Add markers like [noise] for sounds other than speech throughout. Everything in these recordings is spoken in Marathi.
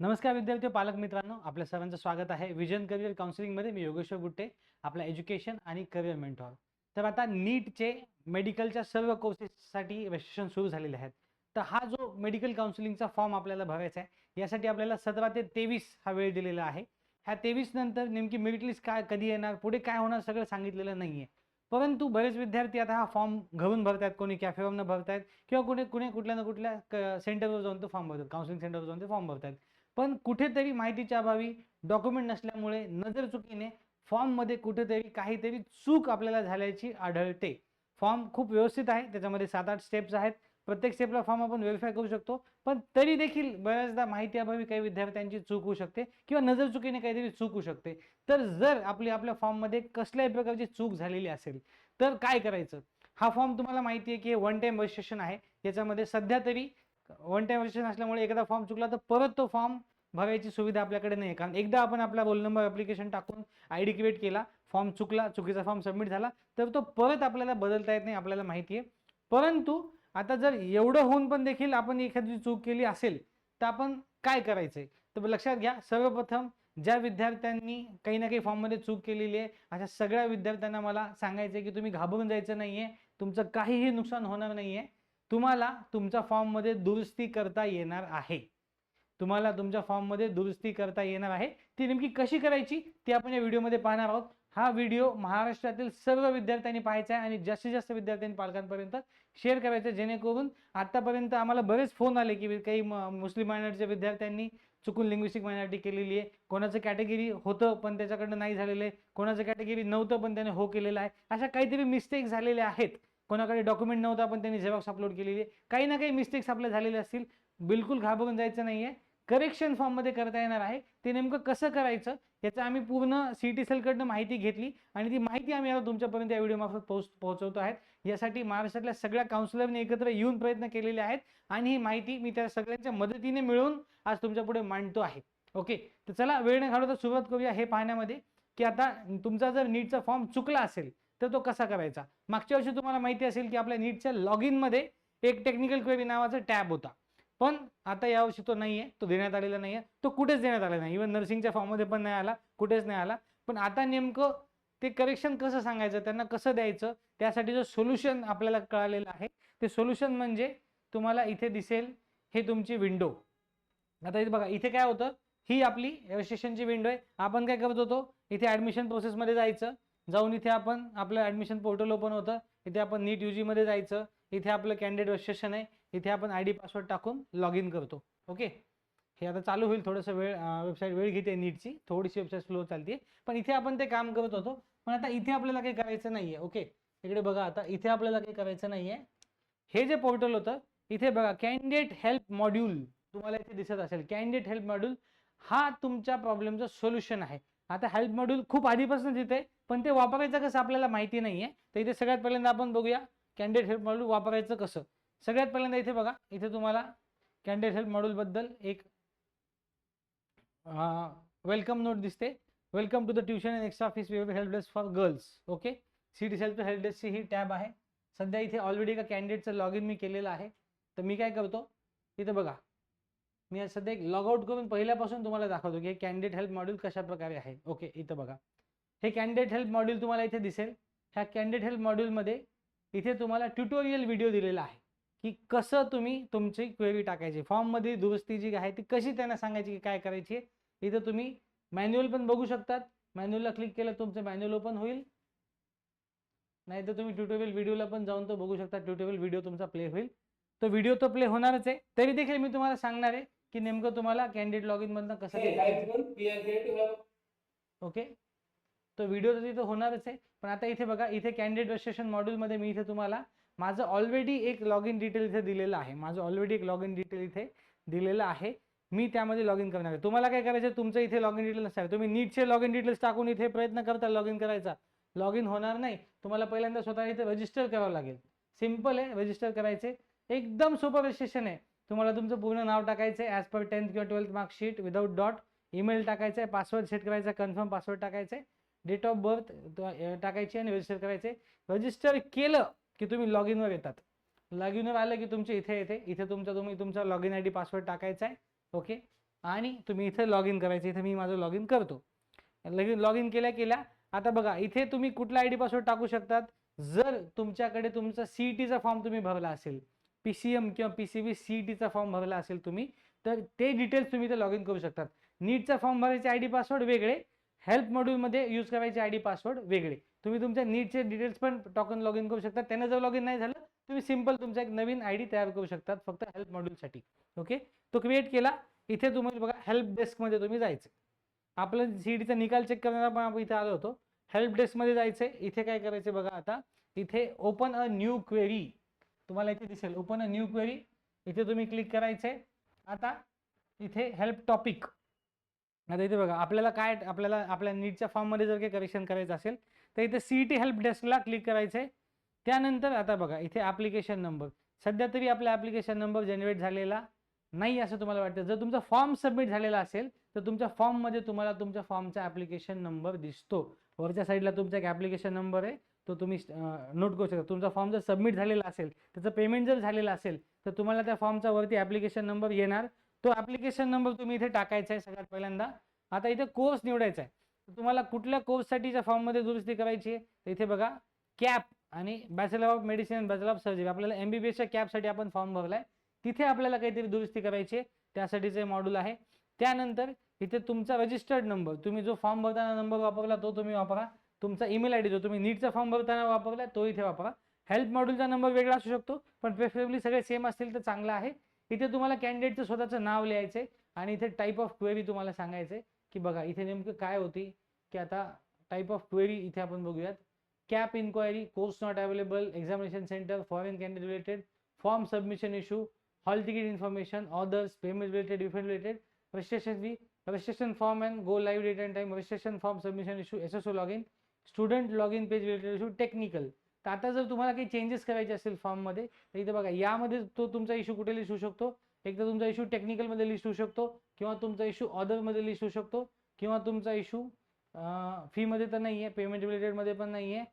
नमस्कार विद्यार्थी पालक मित्रांनो आपल्या सर्वांचं स्वागत आहे. विजन करिअर काउन्सिलिंगमध्ये मी योगेश्वर गुट्टे आपला एज्युकेशन आणि करिअर मेंटॉर तर आता नीटचे मेडिकलच्या सर्व कोर्सेससाठी रजिस्ट्रेशन सुरू झालेले आहेत. तर हा जो मेडिकल काउन्सिलिंगचा फॉर्म आपल्याला भरायचा आहे यासाठी आपल्याला सतरा ते तेवीस हा वेळ दिलेला आहे. ह्या तेवीस नंतर नेमकी मेरिट लिस्ट काय कधी येणार पुढे काय होणार सगळं सांगितलेलं नाही आहे परंतु बरेच विद्यार्थी आता हा फॉर्म घरून भरतात कोणी कॅफेवरनं भरतायत किंवा कुठे कुणी कुठल्या ना कुठल्या सेंटरवर जाऊन तो फॉर्म भरतात काउन्सिलिंग सेंटरवर जाऊन ते फॉर्म भरतात. पण कुठेतरी माहितीच्या अभावी डॉक्युमेंट नसल्यामुळे नजर चुकीने फॉर्ममध्ये कुठेतरी काहीतरी चूक आपल्याला झाल्याची आढळते. फॉर्म खूप व्यवस्थित आहे त्याच्यामध्ये सात आठ स्टेप्स आहेत. प्रत्येक स्टेपला फॉर्म आपण व्हेरीफाय करू शकतो. पण तरी देखील बऱ्याचदा माहिती अभावी काही विद्यार्थ्यांची चूक होऊ शकते किंवा नजर चुकीने काहीतरी चूक होऊ शकते. तर जर आपली आपल्या फॉर्ममध्ये कसल्याही प्रकारची चूक झालेली असेल तर काय करायचं? हा फॉर्म तुम्हाला माहिती आहे की वन टाइम रजिस्ट्रेशन आहे. याच्यामध्ये सध्या तरी वन टाइम रजिस्ट्रेशन असल्यामुळे एखादा फॉर्म चुकला तर परत तो फॉर्म भरायची सुविधा आपल्याकडे नाही कारण एकदा आपण आपला रोल नंबर ॲप्लिकेशन टाकून आय डी क्रिएट केला फॉर्म चुकला चुकीचा फॉर्म सबमिट झाला तर तो परत आपल्याला बदलता येत नाही आपल्याला माहिती आहे परंतु आता जर एवढं होऊन पण देखील आपण एखादी चूक केली असेल तर आपण काय करायचं आहे तर लक्षात घ्या सर्वप्रथम ज्या विद्यार्थ्यांनी काही ना काही फॉर्ममध्ये चूक केलेली आहे अशा सगळ्या विद्यार्थ्यांना मला सांगायचं आहे की तुम्ही घाबरून जायचं नाही आहे तुमचं काहीही नुकसान होणार नाही आहे तुम्हाला तुमच्या फॉर्ममध्ये दुरुस्ती करता येणार आहे. तुम्हाला तुमच्या फॉर्ममध्ये दुरुस्ती करता येणार आहे. ती नेमकी कशी करायची ती आपण या व्हिडिओमध्ये पाहणार आहोत. हा व्हिडिओ महाराष्ट्रातील सर्व विद्यार्थ्यांनी पाहायचा आहे आणि जास्तीत जास्त विद्यार्थ्यांनी पालकांपर्यंत शेअर करायचं जेणेकरून आतापर्यंत आम्हाला बरेच फोन आले की काही मुस्लिम मायनॉरिटीच्या विद्यार्थ्यांनी चुकून लिंग्विस्टिक मायनॉरिटी केलेली आहे. कोणाचं कॅटेगरी होतं पण त्याच्याकडनं नाही झालेलं आहे. कोणाचं कॅटेगरी नव्हतं पण त्याने हो केलेलं आहे. अशा काहीतरी मिस्टेक झालेल्या आहेत. कोणाकडे डॉक्युमेंट नव्हता पण त्यांनी झेरॉक्स अपलोड केलेली. आहे काही ना काही मिस्टेक्स आपल्या झालेले असतील. बिलकुल घाबरून जायचं नाही आहे करेक्शन फॉर्ममध्ये करता येणार आहे. ते नेमकं कसं करायचं याचं आम्ही पूर्ण सी टी सेलकडनं माहिती घेतली आणि ती माहिती आम्ही आता तुमच्यापर्यंत या व्हिडिओमार्फत पोहोच पोहोचवतो आहेत. यासाठी महाराष्ट्रातल्या सगळ्या काउन्सिलरने एकत्र येऊन प्रयत्न केलेले आहेत आणि ही माहिती मी त्या सगळ्यांच्या मदतीने मिळवून आज तुमच्यापुढे मांडतो आहे. ओके? तर चला वेळ न घालवता सुरुवात करूया हे पाहण्यामध्ये. की आता तुमचा जर नीटचा फॉर्म चुकला असेल तर तो कसा करायचा? मागच्या वर्षी तुम्हाला माहिती असेल की आपल्या नीटच्या लॉग इनमध्ये एक टेक्निकल क्वेरी नावाचा टॅब होता. पण आता यावर्षी तो नाही आहे तो देण्यात आलेला नाही आहे तो कुठेच देण्यात आलेला नाही. इव्हन नर्सिंगच्या फॉर्ममध्ये पण नाही आला कुठेच नाही आला. पण आता नेमकं ते करेक्शन कसं सांगायचं त्यांना कसं द्यायचं त्यासाठी जो सोल्युशन आपल्याला कळालेलं आहे ते सोल्युशन म्हणजे तुम्हाला इथे दिसेल हे तुमची विंडो आता इथे बघा इथे काय होतं? ही आपली रजिस्ट्रेशनची विंडो आहे. आपण काय करत होतो? इथे ॲडमिशन प्रोसेसमध्ये जायचं. जाऊन इथे आपण आपलं ॲडमिशन पोर्टल ओपन होतं. इथे आपण नीट यू जीमध्ये जायचं. इथे आपलं कॅन्डिडेट रजिस्ट्रेशन आहे. इथे आपण आय डी पासवर्ड टाकून लॉग इन करतो. ओके हे आता चालू होईल. थोडंसं वेळ वेबसाईट वेळ घेते नीटची थोडीशी वेबसाईट स्लो चालते. पण इथे आपण ते काम करत होतो. पण आता इथे आपल्याला काही करायचं नाही आहे ओके इकडे बघा आता. इथे आपल्याला काही करायचं नाही आहे हे जे पोर्टल होतं इथे बघा कॅन्डिडेट हेल्प मॉड्यूल तुम्हाला इथे दिसत असेल. कॅन्डिडेट हेल्प मॉड्यूल हा तुमच्या प्रॉब्लेमचं सोल्युशन आहे. आता हेल्प मॉड्यूल खूप आधीपासून तिथे पण ते वापरायचं कसं आपल्याला माहिती नाही आहे तर इथे सगळ्यात पहिल्यांदा आपण बघूया कॅन्डिडेट हेल्प मॉड्यूल वापरायचं कसं. सगळ्यात पहिल्यांदा इथे बघा इथे तुम्हाला कॅन्डिडेट हेल्प मॉड्यूलबद्दल एक वेलकम नोट दिसते. Welcome to the tuition and extra fees help desk for girls okay C T self help डेस्कची ही टॅब आहे. सध्या इथे ऑलरेडी एका कॅन्डिडेटचं लॉग इन मी केलेलं आहे. तर मी काय करतो? इथं बघा. मी सध्या एक लॉग आउट करून पहिल्यापासून तुम्हाला दाखवतो की हे कॅन्डिडेट हेल्प मॉड्यूल कशा प्रकारे आहे. ओके इथं बघा. हे कॅन्डिडेट हेल्प मॉड्यूल तुम्हाला इथे दिसेल. ह्या कॅन्डिडेट हेल्प मॉड्यूलमध्ये इथे तुम्हाला ट्युटोरियल व्हिडिओ दिलेला आहे की कसं तुम्ही तुमची क्वेरी टाकायची. फॉर्ममध्ये दुरुस्ती जी आहे ती कशी त्यांना सांगायची की काय करायची इथं तुम्ही मॅन्युअल पण बघू शकतात. मॅन्युअलला क्लिक केलं तुमचं मॅन्युअल ओपन होईल. नाही तर तुम्ही ट्युटोरियल व्हिडिओला पण जाऊन तो बघू शकता. ट्युटोरियल व्हिडिओ तुमचा प्ले होईल. तो व्हिडिओ तो प्ले होणारच आहे. तरी देखील मी तुम्हाला सांगणार आहे की नेमकं तुम्हाला कॅन्डिडेट लॉग इन मधनं कसं ओके तो व्हिडिओ तर तिथं होणारच आहे. पण आता इथे बघा इथे कॅन्डिडेट रजिस्ट्रेशन मॉड्यूलमध्ये मी इथे तुम्हाला माझं ऑलरेडी एक लॉग इन डिटेल इथे दिलेलं आहे. माझं ऑलरेडी एक लॉग इन डिटेल इथे दिलेलं आहे. मी त्यामध्ये लॉग इन करणार आहे. तुम्हाला काय करायचं? तुमचं इथे लॉग इन डिटेल नसावे तुम्ही नीटचे लॉग इन डिटेल्स टाकून इथे प्रयत्न करता लॉग इन करायचा. लॉग इन होणार नाही. तुम्हाला पहिल्यांदा स्वतः इथे रजिस्टर करावं लागेल. सिंपल आहे. रजिस्टर करायचे. एकदम सोपं रजिस्ट्रेशन आहे. तुम्हाला तुमचं पूर्ण नाव टाकायचं आहे ॲज पर टेन्थ किंवा twelfth marksheet without dot email टाकायचं आहे पासवर्ड सेट करायचा कन्फर्म पासवर्ड टाकायचं आहे. डेट ऑफ बर्थ टाकायची आणि रजिस्टर करायचे रजिस्टर केलं की तुम्ही लॉग इनवर येतात. लॉग इनवर आलं की तुमचे इथे येते. इथे तुमचा तुम्ही तुमचा log in I D password टाकायचा आहे. ओके आणि तुम्ही इथे लॉग इन करायचं. इथे मी माझं लॉग इन करतो. लगेच लॉग इन केल्या केल्या आता बघा इथे तुम्ही कुठला आय डी पासवर्ड टाकू शकतात? जर तुमच्याकडे तुमचा सी टीचा फॉर्म तुम्ही भरला असेल पी सी एम किंवा पी सी बी सी टीचा फॉर्म भरला असेल तुम्ही तर ते डिटेल्स तुम्ही इथे लॉग इन करू शकतात. नीटचा फॉर्म भरायचे आय डी पासवर्ड वेगळे हेल्प मॉड्यूलमध्ये यूज करायचे आय डी पासवर्ड वेगळे. तुम्ही तुमच्या नीटचे डिटेल्स पण टॉकन लॉग इन करू शकता. त्यांना जर लॉग इन नाही झालं तुम्ही सिंपल तुमचा एक नवीन आय डी तयार करू शकतात फक्त हेल्प मॉड्यूलसाठी ओके तो क्रिएट केला इथे तुम्ही बघा हेल्प डेस्कमध्ये तुम्ही जायचं. आपलं सी डीचा निकाल चेक करणारा पण आपण इथे आलो होतो. हेल्प डेस्कमध्ये जायचं इथे काय करायचं बघा आता इथे ओपन अ न्यू क्वेरी तुम्हाला इथे दिसेल. ओपन अ न्यू क्वेरी इथे तुम्ही क्लिक करायचे आता इथे हेल्प टॉपिक आता इथे बघा आपल्याला काय आपल्याला आपल्या नीटच्या फॉर्ममध्ये जर काही करेक्शन करायचं असेल तर इथे सी टी हेल्प डेस्कला क्लिक करायचे त्यानंतर आता बघा इथे ॲप्लिकेशन नंबर सध्या तरी आपला ॲप्लिकेशन नंबर जनरेट झालेला नाही असं तुम्हाला वाटतं. जर तुमचा फॉर्म सबमिट झालेला असेल तर तुमच्या फॉर्ममध्ये तुम्हाला तुमच्या फॉर्मचा ॲप्लिकेशन नंबर दिसतो. वरच्या साईडला तुमचा एक ॲप्लिकेशन नंबर आहे. तो तुम्ही नोट करू शकता. तुमचा फॉर्म जर सबमिट झालेला असेल त्याचं पेमेंट जर झालेलं असेल तर तुम्हाला त्या फॉर्मचा वरती ॲप्लिकेशन नंबर येणार. तो ॲप्लिकेशन नंबर तुम्ही इथे टाकायचा आहे सगळ्यात पहिल्यांदा. आता इथे कोर्स निवडायचा आहे. तुम्हाला कुठल्या कोर्ससाठीच्या फॉर्ममध्ये दुरुस्ती करायची आहे? तर इथे बघा कॅप आणि bachelor of medicine bachelor of surgery. आपल्याला एम बी बी एसच्या कॅपसाठी आपण फॉर्म भरला आहे तिथे आपल्याला काहीतरी दुरुस्ती करायची आहे. त्यासाठीचे मॉड्यूल आहे. त्यानंतर इथे तुमचा रजिस्टर्ड नंबर तुम्ही जो फॉर्म भरताना नंबर वापरला तो तुम्ही वापरा. तुमचा ईमेल आय डी जो तुम्ही नीटचा फॉर्म भरताना वापरला तो इथे वापरा. हेल्प मॉड्यूलचा नंबर वेगळा असू शकतो पण प्रेफरेबली सगळे सेम असतील तर चांगलं आहे. इथे तुम्हाला कॅन्डिडेटचं स्वतःचं नाव लिहायचं आहे आणि इथे टाईप ऑफ क्वेरी तुम्हाला सांगायचं आहे की बघा इथे नेमकं काय होती की आता टाईप ऑफ क्वेरी इथे आपण बघूयात. CAP inquiry course not available examination centre foreign candidate related form submission issue hall ticket information others payment related refund related registration fee registration form and go live date and time registration form submission issue S S O log in student log in page related issue technical तर आता जर तुम्हाला काही चेंजेस करायचे असेल फॉर्ममध्ये तर इथे बघा यामध्ये तो तुमचा इश्यू कुठे लिस्ट होऊ शकतो? एक तर तुमचा इश्यू टेक्निकलमध्ये लिस्ट होऊ शकतो किंवा तुमचा इश्यू ऑदरमध्ये लिस्ट होऊ शकतो किंवा तुमचा इश्यू फीमध्ये तर नाही आहे पेमेंट रिलेटेडमध्ये पण नाही आहे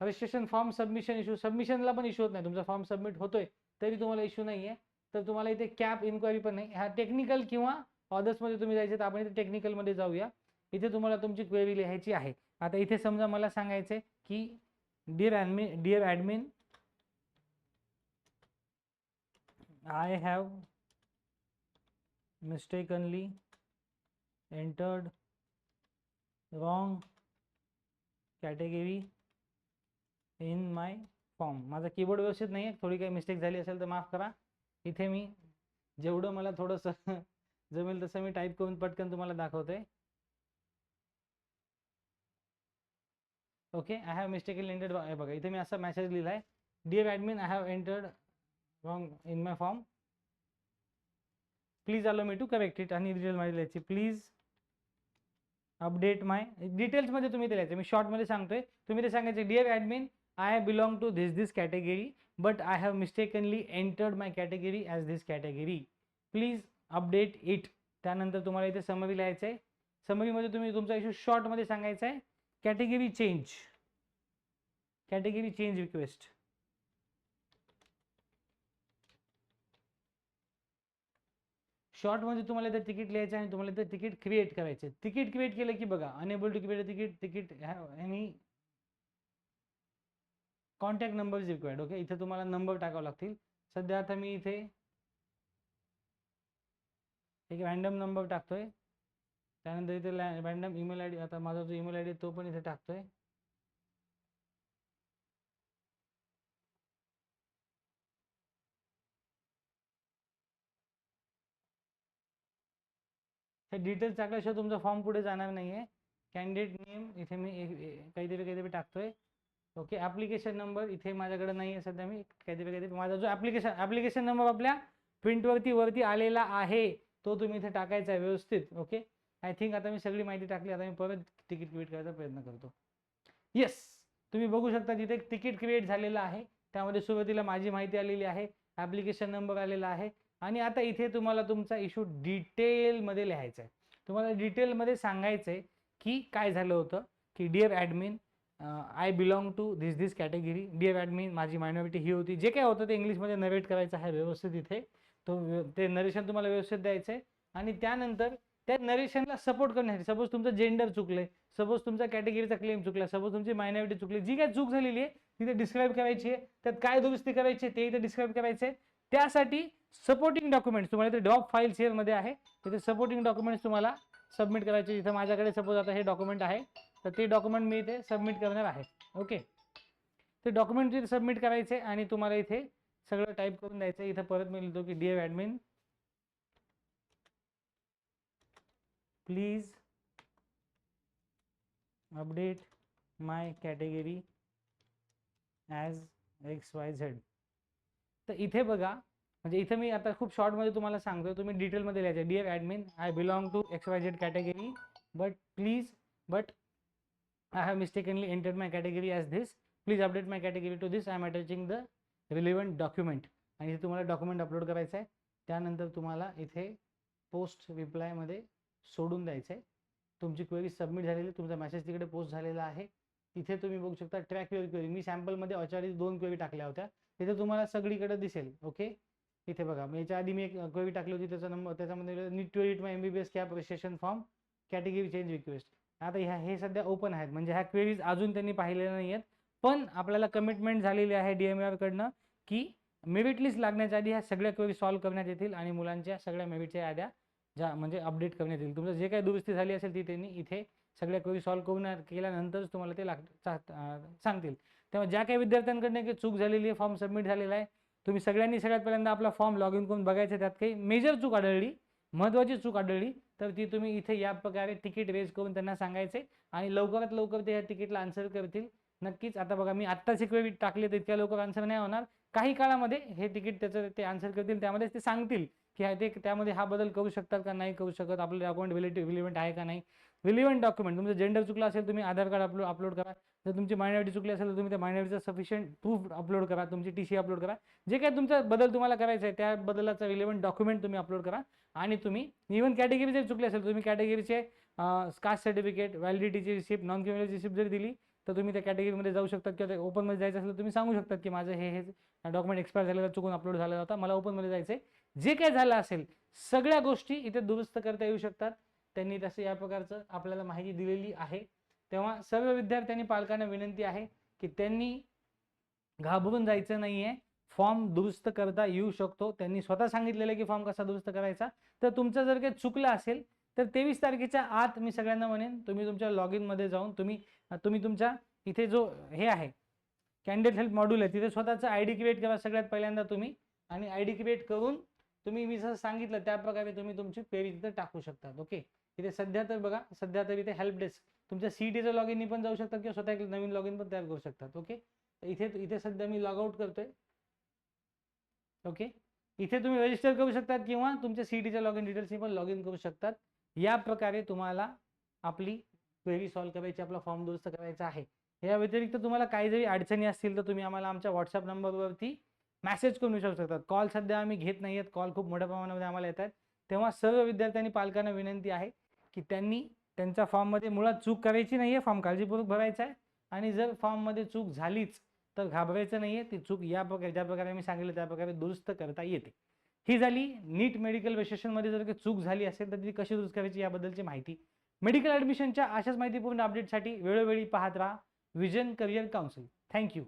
रजिस्ट्रेशन फॉर्म सबमिशन इश्यू सबमिशनला पण इशू होत नाही. तुमचा फॉर्म सबमिट होतोय तरी तुम्हाला इश्यू नाही आहे तर तुम्हाला इथे कॅप इन्क्वायरी पण नाही. ह्या टेक्निकल किंवा ऑदर्समध्ये तुम्ही जायचे तर आपण इथे टेक्निकलमध्ये जाऊया. इथे तुम्हाला तुमची क्वेरी लिहायची आहे. आता इथे समजा मला सांगायचं आहे की dear admin dear admin I have mistakenly entered wrong category in my form माझा कीबोर्ड व्यवस्थित नाही आहे थोडी काही मिस्टेक झाली असेल तर माफ करा. इथे मी जेवढं मला थोडंसं [laughs] जमेल तसं मी टाईप करून पटकन तुम्हाला दाखवतोय. Okay I have mistakenly entered बघा इथे मी असा मेसेज लिहिला आहे dear admin I have entered wrong in my form please allow me to correct it आणि डिटेल माझी लिहायची प्लीज अपडेट माय डिटेल्समध्ये तुम्ही ते लिहायचं. मी शॉर्टमध्ये सांगतोय. तुम्ही ते सांगायचे dear admin I belong to this this category but I have mistakenly entered my category as this category please update it त्यानंतर तुम्हाला इथे समरी लिहायचं आहे समरीमध्ये तुम्ही तुमचा इश्यू शॉर्टमध्ये सांगायचा आहे category change category change request शॉर्टमध्ये तुम्हाला इथे तिकीट लिहायचं आणि तुम्हाला इथे तिकीट क्रिएट करायचे तिकीट क्रिएट केलं की बघा unable to create ticket ticket आणि contact number is required okay इथे तुम्हाला नंबर टाकावे लागतील. सध्या आता मी इथे एक रॅन्डम नंबर टाकतोय. त्यानंतर इथे रॅन्डम ईमेल आय डी आता माझा जो ईमेल आय डी तो पण इथे टाकतोय. हे डिटेल्स टाकल्याशिवाय तुमचा फॉर्म पुढे जाणार नाही आहे कॅन्डिडेट नेम इथे मी काहीतरी काहीतरी टाकतोय. ओके ॲप्लिकेशन नंबर इथे माझ्याकडे नाही आहे सध्या मी. काहीतरी काहीतरी माझा जो ॲप्लिकेशन ॲप्लिकेशन नंबर आपल्या प्रिंटवरती वरती आलेला आहे तो तुम्ही इथे टाकायचा आहे व्यवस्थित. ओके आय थिंक आता मी सगळी माहिती टाकली आता मी परत तिकीट क्रिएट करायचा प्रयत्न करतो. येस तुम्ही बघू शकता तिथे एक तिकीट क्रिएट झालेलं आहे त्यामध्ये सुरुवातीला माझी माहिती आलेली आहे ॲप्लिकेशन नंबर आलेला आहे आणि आता इथे तुम्हाला तुमचा इश्यू डिटेलमध्ये लिहायचा आहे. तुम्हाला डिटेलमध्ये सांगायचं आहे की काय झालं होतं की dear admin I belong to this this category dear admin माझी मायनॉरिटी ही होती. जे काय होतं ते इंग्लिशमध्ये नरेट करायचं आहे व्यवस्थित इथे. तो ते नरेशन तुम्हाला व्यवस्थित द्यायचं आहे. आणि त्यानंतर त्या नरेशनला सपोर्ट करण्यासाठी सपोज तुमचं जेंडर चुकलंय सपोज तुमचा कॅटेगरीचा क्लेम चुकला सपोज तुमची मायनॉरिटी चुकली जी काय चूक झालेली आहे तिथे डिस्क्राईब करायची आहे त्यात काय दुरुस्ती करायची आहे ते इथे डिस्क्राईब करायचे त्यासाठी सपोर्टिंग डॉक्युमेंट्स तुम्हाला इथे ड्रॉप फाईल मध्ये आहे. तिथे सपोर्टिंग डॉक्युमेंट्स तुम्हाला सबमिट करायचे इथं माझ्याकडे सपोज आता हे डॉक्युमेंट आहे तर ते डॉक्युमेंट मी इथे सबमिट करणार आहे. ओके ते डॉक्युमेंट इथे सबमिट करायचे आणि तुम्हाला इथे सगळं टाईप करून द्यायचं इथं परत मी लिहितो की dear admin please update my category as X Y Z तर इथे बघा म्हणजे इथे मी आता खूप शॉर्टमध्ये तुम्हाला सांगतो तुम्ही डिटेलमध्ये लिहायचं. Dear admin I belong to X Y Z category but please but I have mistakenly enter my category as this please update my category to this I am attaching the relevant document आणि इथे तुम्हाला डॉक्युमेंट अपलोड करायचं आहे त्यानंतर तुम्हाला इथे पोस्ट रिप्लायमध्ये सोडून द्यायचं आहे तुमची क्वेरी सबमिट झालेली तुमचा मेसेज तिकडे पोस्ट झालेला आहे. तिथे तुम्ही बघू शकता ट्रॅक युअर क्वेरी मी सॅम्पलमध्ये अचारी दोन क्वेरी टाकल्या होत्या. तिथे तुम्हाला सगळीकडे दिसेल ओके इथे बघा मी याच्या आधी मी एक क्वेरी टाकली होती त्याचा नंबर त्याच्यामध्ये म्हणजे NEET two eight my M B B S CAP registration form category change request आता ह्या हे सध्या ओपन आहेत. म्हणजे ह्या क्वेरीज अजून त्यांनी पाहिलेल्या नाही आहेत पण आपल्याला कमिटमेंट झालेली आहे डी एम कडनं की मेरिट लिस्ट लागण्याच्या आधी ह्या सगळ्या क्वेरी सॉल्व्ह करण्यात येतील आणि मुलांच्या सगळ्या मेरिटच्या याद्या ज्या म्हणजे अपडेट करण्यात येईल तुमचं जे काही दुरुस्ती झाली असेल ती त्यांनी इथे सगळ्या क्वेरी सॉल्व्ह करून केल्यानंतरच तुम्हाला ते लाग चा- सांगतील. तेव्हा ज्या काही विद्यार्थ्यांकडनं काही चूक झालेली आहे फॉर्म सबमिट झालेला आहे तुम्ही सगळ्यांनी सगळ्यात पहिल्यांदा आपला फॉर्म लॉग इन करून बघायचं त्यात काही मेजर चूक आढळली महत्त्वाची चूक आढळली तर ती तुम्ही इथे या प्रकारे तिकीट रेज करून त्यांना सांगायचे आणि लवकरात लवकर ते या तिकीटला आन्सर करतील. नक्कीच आता बघा मी आत्ताच एक वेळी टाकले तर इतक्या लवकर आन्सर नाही होणार. काही काळामध्ये हे तिकीट त्याचं ते आन्सर करतील त्यामध्ये ते सांगतील. की आहे ते त्यामध्ये हा बदल करू शकतात का नाही करू शकत आपलं डॉक्युमेंट रिलेटिव रिलिव्हंट आहे का नाही? रिलिव्हंट डॉक्युमेंट तुमचं जेंडर चुकलं असेल तुम्ही आधार कार्ड अपलोड अपलोड करा. जर तुमची मायनॉरिटी चुकली असेल तर तुम्ही त्या मायनॉरिटीचा सफिशियंट प्रूफ अपलोड करा. तुमची टी सी अपलोड करा. जे काही तुमचा बदल तुम्हाला करायचा आहे त्या बदलाचा रिलेव्हंट डॉक्युमेंट तुम्ही अपलोड करा. आणि तुम्ही इव्हन कॅटेगरी जर चुकली असेल तुम्ही कॅटेगरीचे कास्ट सर्टिफिकेट व्हॅलिडिटीची रिसिप्ट नॉन क्रिमिनल रिसिप्ट जर दिली तर तुम्ही त्या कॅटेगरीमध्ये जाऊ शकता किंवा ते ओपनमध्ये जायचं असेल तर तुम्ही सांगू शकता की माझं हे हे डॉक्युमेंट एक्सपायर झालेलं चुकून अपलोड झालेला होता. मला ओपनमध्ये जायचं आहे जे काय झालं असेल सगळ्या गोष्टी इथे दुरुस्त करता येऊ शकतात. त्यांनी तसं या प्रकारचं आपल्याला माहिती दिलेली आहे. तेव्हा सर्व विद्यार्थ्यांनी पालकांना विनंती आहे की त्यांनी घाबरून जायचं नाही आहे फॉर्म दुरुस्त करता येऊ शकतो. त्यांनी स्वतः सांगितलेलं आहे की फॉर्म कसा दुरुस्त करायचा. तर तुमचं जर काही चुकलं असेल तर तेवीस तारखेच्या आत मी सगळ्यांना म्हणेन तुम्ही तुमच्या लॉग इनमध्ये जाऊन तुम्ही तुम्ही तुमच्या इथे जो हे आहे कॅन्डिडेट हेल्प मॉड्यूल आहे तिथे स्वतःचं आय डी क्रिएट करा सगळ्यात पहिल्यांदा तुम्ही. आणि आय डी क्रिएट करून तुम्ही मी जसं सांगितलं त्या प्रकारे तुम्ही तुमची पेरी तिथे टाकू शकतात ओके इथे सध्या तर बघा सध्या तर इथे हेल्प डेस्क तुमच्या सीटीचं लॉग इन पण जाऊ शकतात किंवा स्वतः एक नवीन लॉग इन पण तयार करू शकतात ओके इथे इथे सध्या मी लॉग आउट करतोय. ओके इथे तुम्ही रजिस्टर करू शकतात किंवा तुमच्या सीटीच्या लॉग इन डिटेल्सनी पण लॉग इन करू शकतात. या प्रकारे तुम्हाला आपली क्वेरी सॉल्व्ह करायची आपला फॉर्म दुरुस्त करायचा आहे. या व्यतिरिक्त तुम्हाला काही जरी अडचणी असतील तर तुम्ही आम्हाला आमच्या व्हॉट्सअप नंबरवरती मॅसेज करून विचारू शकतात. कॉल सध्या आम्ही घेत नाही आहेत. कॉल खूप मोठ्या प्रमाणामध्ये आम्हाला येत आहेत. तेव्हा सर्व विद्यार्थ्यांनी पालकांना विनंती आहे की त्यांनी त्यांच्या फॉर्ममध्ये मुळात चूक करायची नाही आहे फॉर्म काळजीपूर्वक भरायचा आहे. आणि जर फॉर्ममध्ये चूक झालीच तर घाबरायचं नाही आहे ती चूक या प्रकारे ज्या प्रकारे मी सांगितलं त्या प्रकारे दुरुस्त करता येते. ही झाली नीट मेडिकल विशेषणमध्ये जर काही चूक झाली असेल तर ती कशी दुरुस्त करायची याबद्दलची माहिती मेडिकल ॲडमिशनच्या अशाच माहितीपूर्ण अपडेटसाठी वेळोवेळी पाहत राहा. Vision career council thank you